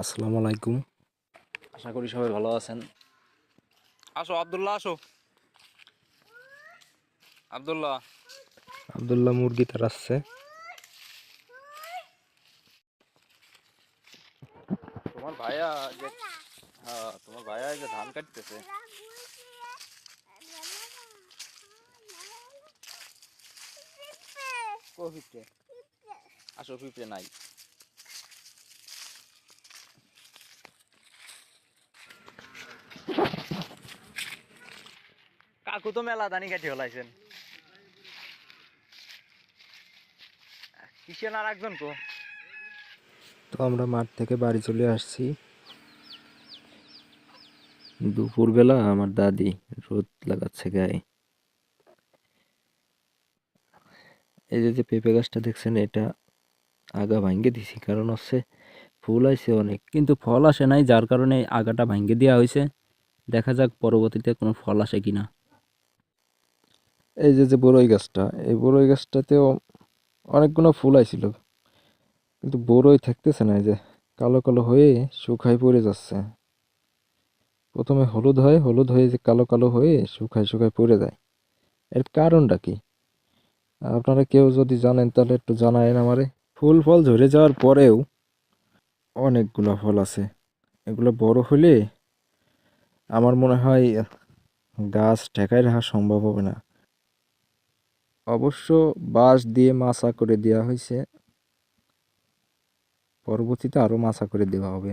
আসসালামু আলাইকুম। আশা করি সবাই ভালো আছেন। আসো আব্দুল্লাহ আসো। আব্দুল্লাহ। আবদুল্লাহ মুরগি তাড়াচ্ছে তোমার ভাইয়া যে হ্যাঁ তোমার ভাইয়া যে ধান কাটতেছে। আসো পিঁপড়ে নাই। কাকু তো মেলা দানি কাটি হলাইছেন। কিসেন আর একজন কো? তো আমরা মাঠ থেকে বাড়ি চলে আসছি। দুপুরবেলা আমার দাদি রোদ লাগাচ্ছে গায়ে। এই যে পেঁপে গাছটা দেখছেন, এটা আগা ভাঙ্গে দিছি, কারণ হচ্ছে ফুল আইছে অনেক। কিন্তু ফল আসে নাই, যার কারণে আগাটা ভাঙ্গে দেওয়া হয়েছে। দেখা যাক পরবর্তীতে কোনো ফল আসে কিনা। এই যে যে বড়ই গাছটা, এই বড়ই গাছটাতেও অনেকগুলো ফুল আইছিল। কিন্তু বড়ই থাকতেছে না, এই যে কালো কালো হয়ে শুকায় পড়ে যাচ্ছে। প্রথমে হলুদ হয়, হলুদ হয়ে যে কালো কালো হয়ে শুকায় শুকায় পড়ে যায়। এর কারণটা কি? আপনারা কেউ যদি জানেন, তাহলে একটু জানায়েন আমারে। ফুল ফল ঝরে যাওয়ার পরেও অনেকগুলো ফল আছে। এগুলো বড় হলে আমার মনে হয় গাছ ঠেকায় রাখা সম্ভব হবে না। অবশ্য বাঁশ দিয়ে মাচা করে দেওয়া হয়েছে। পরবর্তীতে আরও মাছা করে দেওয়া হবে।